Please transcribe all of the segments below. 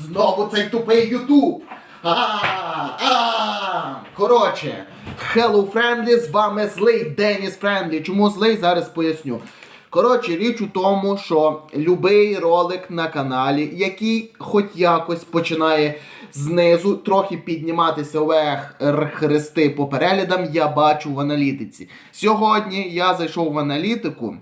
знову цей тупий Ютуб. Коротше, Hello Friendly, з вами злий Деніс Френдлі. Чому злий? Зараз поясню. Коротше, річ у тому, що любий ролик на каналі, який хоч якось починає знизу трохи підніматися вверх хрести по переглядам, я бачу в аналітиці. Сьогодні я зайшов в аналітику.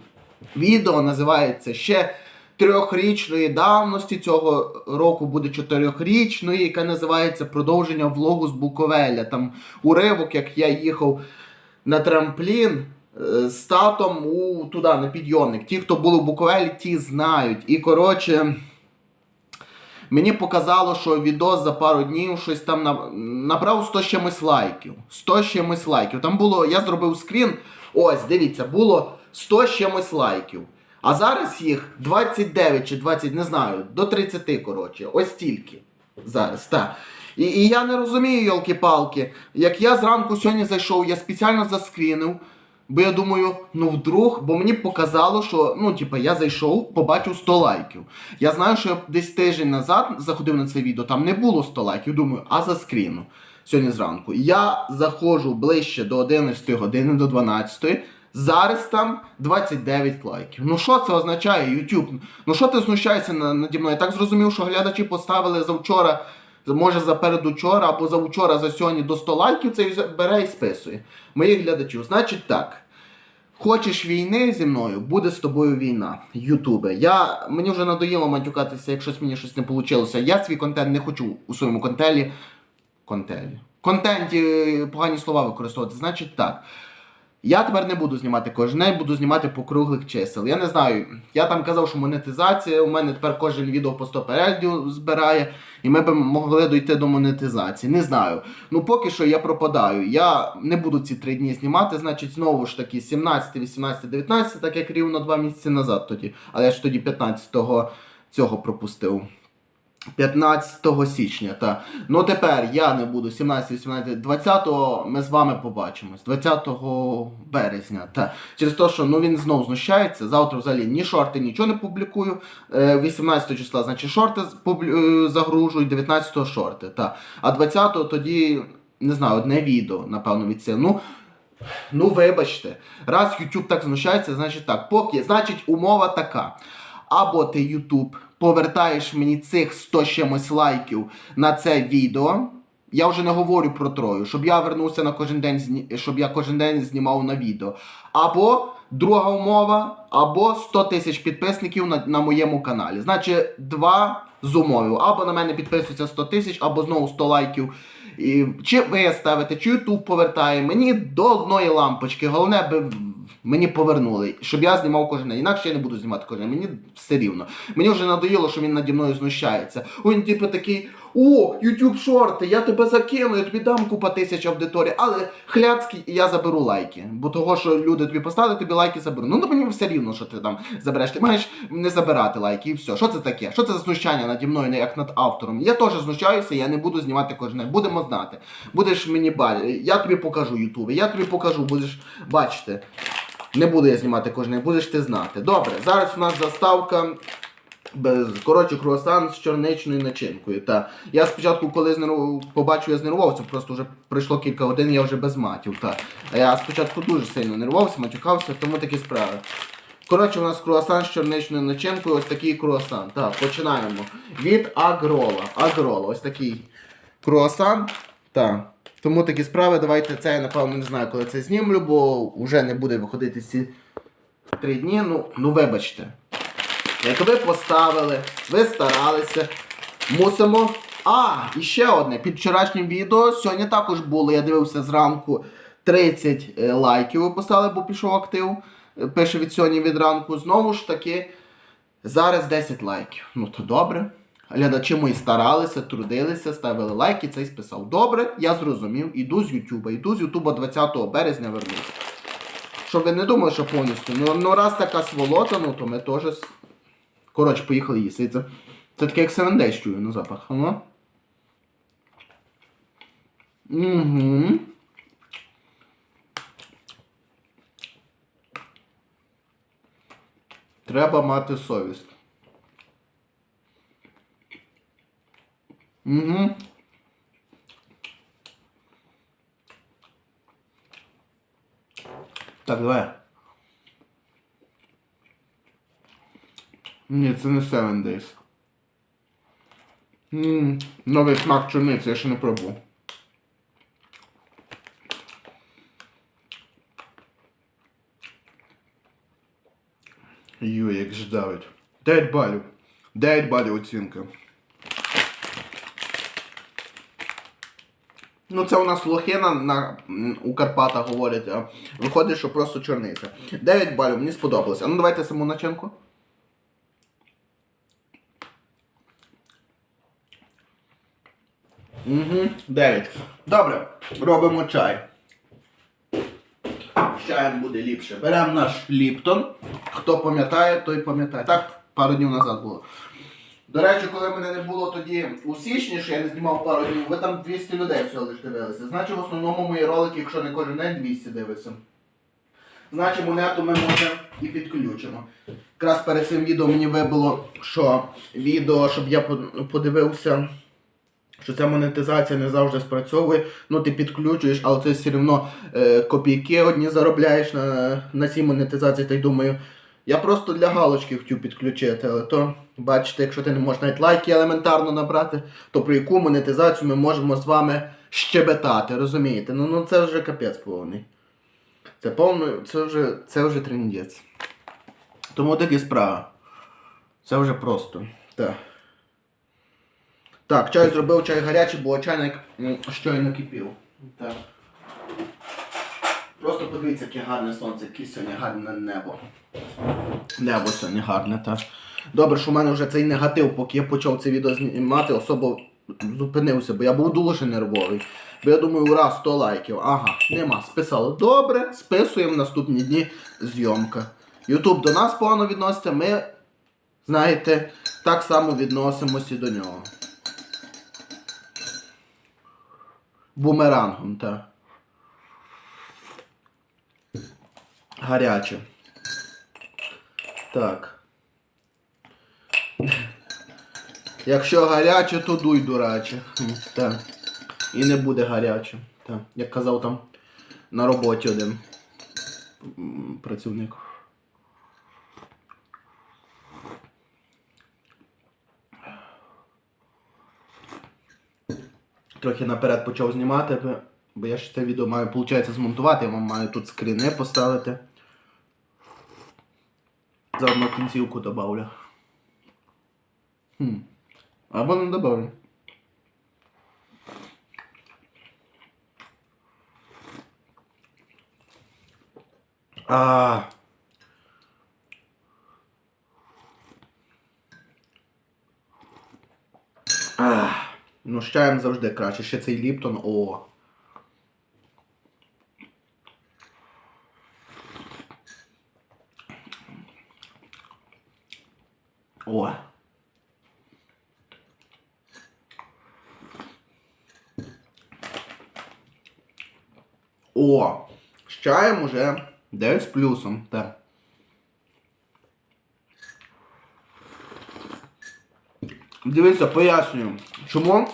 Відео називається ще трьохрічної давності. Цього року буде чотирьохрічної, яка називається Продовження влогу з Буковеля. Там уривок, як я їхав на трамплін е, з татом у туди на підйомник. Ті, хто були в Буковелі, ті знають. І коротше. Мені показало, що відос за пару днів щось там набрав 100 з чимось лайків. 100 з чимось лайків. Там було, я зробив скрін. Ось, дивіться, було 100 чимось лайків. А зараз їх 29 чи 20, не знаю, до 30, коротше. Ось стільки. Зараз, так. І, і я не розумію, йолки-палки. Як я зранку сьогодні зайшов, я спеціально заскрінив. Бо я думаю, ну вдруг, бо мені показало, що ну, типа, я зайшов, побачив 100 лайків. Я знаю, що я десь тиждень назад заходив на це відео, там не було 100 лайків. Думаю, а заскріну сьогодні зранку. Я заходжу ближче до 11 години, до 12. Зараз там 29 лайків. Ну що це означає, YouTube? Ну що ти знущаєшся на- наді мною? Я так зрозумів, що глядачі поставили завчора, може за передучора або завчора за сьогодні до 100 лайків, це бере і списує. Моїх глядачів. Значить так. Хочеш війни зі мною, буде з тобою війна. Ютубе. Я мені вже надоїло матюкатися, якщо мені щось не вийшло. Я свій контент не хочу у своєму контелі. Контелі. Контенті е, погані слова використовувати. Значить так. Я тепер не буду знімати кожен день, буду знімати по круглих чисел. Я не знаю. Я там казав, що монетизація. У мене тепер кожен відео по 100 переглядів збирає, і ми б могли дойти до монетизації. Не знаю. Ну поки що я пропадаю. Я не буду ці три дні знімати, значить, знову ж таки, 17, 18, 19, так як рівно два місяці назад тоді. Але я ж тоді 15-го цього пропустив. 15 січня, та. Ну тепер я не буду 17, 18, 20 ми з вами побачимось. 20 березня. Та. Через те, що ну він знов знущається. Завтра взагалі ні шорти, нічого не публікую. Е, 18 числа, значить, шорти е, 19 шорти. Та. А 20 тоді, не знаю, одне відео, напевно, від цього. Ну, Ну, вибачте, раз YouTube так знущається, значить так. Поки, значить, умова така. Або ти YouTube повертаєш мені цих 100 чимось лайків на це відео. Я вже не говорю про трою, щоб я вернувся на кожен день, щоб я кожен день знімав на відео. Або друга умова, або 100 тисяч підписників на, на моєму каналі. Значить, два з умовою. Або на мене підписується 100 тисяч, або знову 100 лайків. І, чи ви ставите, чи YouTube повертає мені до одної лампочки. Головне, би мені повернули, щоб я знімав кожен день. Інакше я не буду знімати кожен день. Мені все рівно. Мені вже надоїло, що він наді мною знущається. Він типу такий: о, YouTube шорти, я тебе закину, я тобі дам купа тисяч аудиторії, але хляцький, і я заберу лайки. Бо того, що люди тобі поставили, тобі лайки заберу. Ну, мені все рівно, що ти там забереш. Ти маєш не забирати лайки і все. Що це таке? Що це за знущання наді мною, як над автором? Я теж знущаюся, я не буду знімати кожен. Будемо знати. Будеш мені бачити. Я тобі покажу Ютубе, я тобі покажу, будеш бачити. Не буду я знімати кожен будеш ти знати. Добре, зараз у нас заставка. Без, коротше, круасан з чорничною начинкою. Та. Я спочатку, коли знерв... побачив, я знервувався, просто вже пройшло кілька годин, я вже без матів. Та. А я спочатку дуже сильно нервувався, матюкався, тому такі справи. Коротше, у нас круасан з чорничною начинкою, ось такий круасан. Так, починаємо. Від Агрола. Агрола, ось такий круасан. Так. Тому такі справи, давайте це я напевно не знаю, коли це знімлю, бо вже не буде виходити ці три дні. Ну, ну вибачте. Як ви поставили, ви старалися. Мусимо. А, і ще одне. Під вчорашнім відео сьогодні також було. Я дивився зранку 30 е, лайків. Ви поставили, бо пішов актив. Е, Пише від сьогодні від ранку. Знову ж таки, зараз 10 лайків. Ну то добре. Глядачі мої старалися, трудилися, ставили лайки, цей списав. Добре, я зрозумів. Іду з Ютуба. Іду з Ютуба 20 березня вернуся. Щоб ви не думали, що повністю. Ну, ну раз така сволота, ну то ми теж. Коротше, поїхали їсти. Це, це таке як севендейс чую на запах. Ага. Угу. Треба мати совість. Угу. Так, давай. Ні, це не Seven Days. Ммм, новий смак чорниці, я ще не пробував. Ю, як ж давить. 9 балів. 9 балів оцінка. Ну, це у нас лохина на, у Карпатах говорять, виходить, що просто чорниця. 9 балів, мені сподобалося. А ну давайте саму начинку. Угу, 9. Добре, робимо чай. З чаєм буде ліпше. Беремо наш Ліптон. Хто пам'ятає, той пам'ятає. Так, пару днів назад було. До речі, коли мене не було тоді у січні, що я не знімав пару днів, ви там 200 людей всього лиш дивилися. Значить, в основному мої ролики, якщо не кожен день, 200 дивиться. Значить, монету ми можемо і підключимо. Якраз перед цим відео мені вибило, що відео, щоб я подивився, що ця монетизація не завжди спрацьовує. Ну, ти підключуєш, але ти все одно е, копійки одні заробляєш на, на цій монетизації, та й думаю. Я просто для галочки хотів підключити, але то, бачите, якщо ти не можеш навіть лайки елементарно набрати, то про яку монетизацію ми можемо з вами щебетати, розумієте? Ну, ну це вже капець повний. Це повно, це вже, це вже трендець. Тому такі справи. Це вже просто. Так. Так, чай зробив чай гарячий, бо чайник щойно кипів. Так. Просто подивіться, яке гарне сонце, яке сьогодні гарне небо. Небо сьогодні гарне, так. Добре, що в мене вже цей негатив, поки я почав це відео знімати, особо зупинився, бо я був дуже нервовий. Бо я думаю, ура, 100 лайків. Ага, нема. Списали. Добре, списуємо наступні дні зйомка. Ютуб до нас погано відноситься, ми, знаєте, так само відносимося до нього. Бумерангом, так. Гаряче. Так. Якщо гаряче, то дуй, дураче. Так. І не буде гаряче. Так. Як казав там на роботі один працівник. Трохи наперед почав знімати, бо- я ж це відео маю, виходить, змонтувати, я вам маю тут скріни поставити. Заодно кінцівку добавлю. Хм. Або не добавлю. А. Ну, з завжди краще. Ще цей Ліптон. О. О. О, з чаєм уже 9 з плюсом, так. Дивіться, пояснюю, чому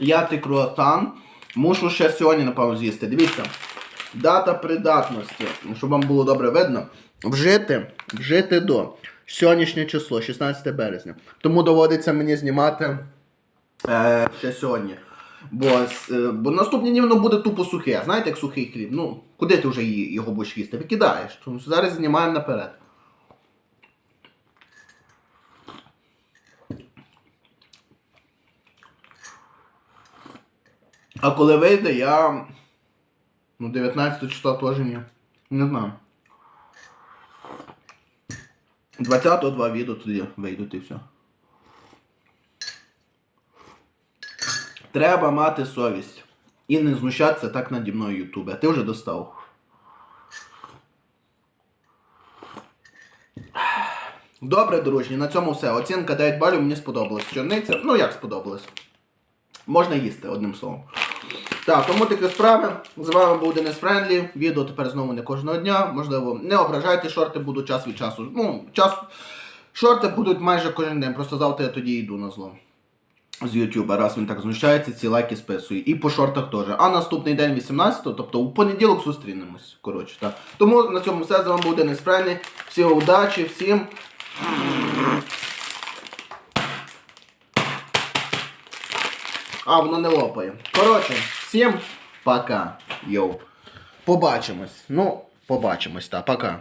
я цей круасан мушу ще сьогодні, напевно, з'їсти. Дивіться, дата придатності, щоб вам було добре видно, вжити, вжити до сьогоднішнє число, 16 березня. Тому доводиться мені знімати е, ще сьогодні. Бо, е, бо наступні дні воно буде тупо сухе. Знаєте, як сухий хліб? Ну, куди ти вже його будеш їсти? Викидаєш. Тому зараз знімаємо наперед. А коли вийде, я. Ну, 19 числа теж ні. Не знаю. 20-го два відео тоді вийдуть і все. Треба мати совість. І не знущатися так наді мною Ютубе. Ти вже достав. Добре, дружні, на цьому все. Оцінка 9 балів мені сподобалась. Чорниця, ну як сподобалось. Можна їсти, одним словом. Так, тому такі справи. З вами був Денис Френдлі. Відео тепер знову не кожного дня. Можливо, не ображайте, шорти будуть час від часу. Ну, час. Шорти будуть майже кожен день, просто завтра я тоді йду на зло. з Ютуба, раз він так знущається, ці лайки списує. І по шортах теж. А наступний день 18-го, тобто у понеділок зустрінемось. Коротше, так. Тому на цьому все з вами був Денис Френлі. Всім удачі, всім. А, воно не лопає. Коротше, всім пока. Йоу. Побачимось. Ну, побачимось, та, пока.